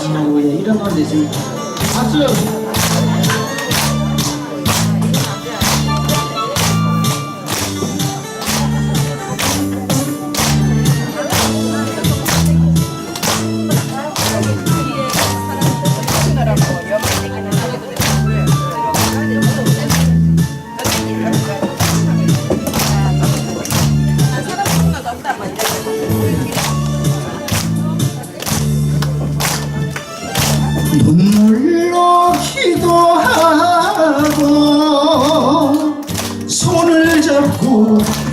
이런 건데 지금 박수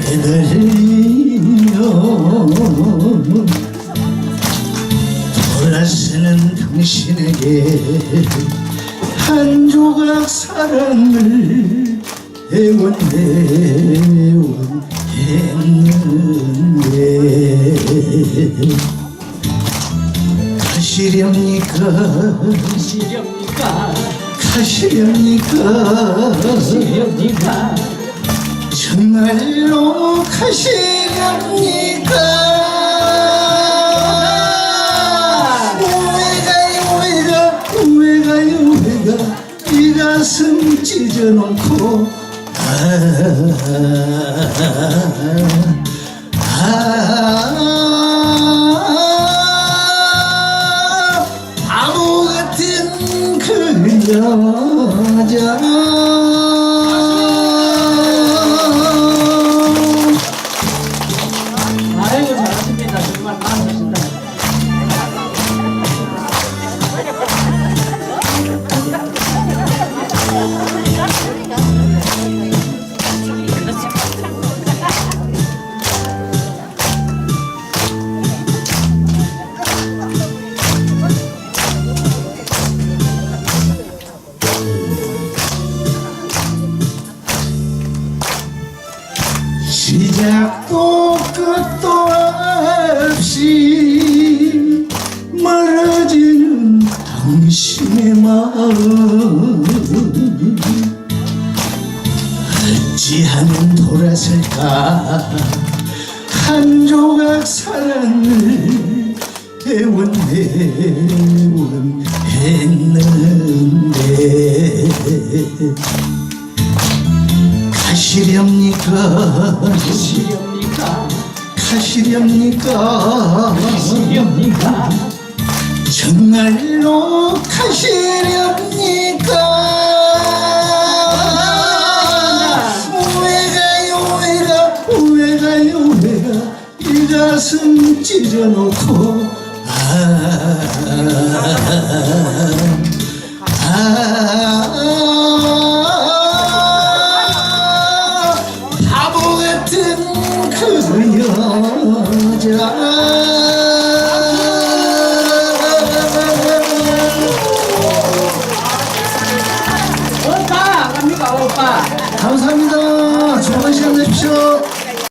애들리며 돌아서는 당신에게 한 조각 사랑을 애원 애원했는데 가시렵니까? 시렵니까? 가시렵니까? 시렵니까 정말로 가시렵니까? 왜가요 왜가? 왜가요 왜가? 이 가슴 찢어놓고. 아, 시작도 끝도 없이 멀어지는 당신의 마음. 어찌하면 돌아설까? 한 조각 사랑을 애원애원했는데 가시렵니까? 시렵니까? 가시렵니까? 시렵니까? 정말로 가시렵니까? 왜 가요 왜 가, 왜 가요 왜 가, 이 가슴 찢어놓고 감사합니다. 좋은 시간 되십시오.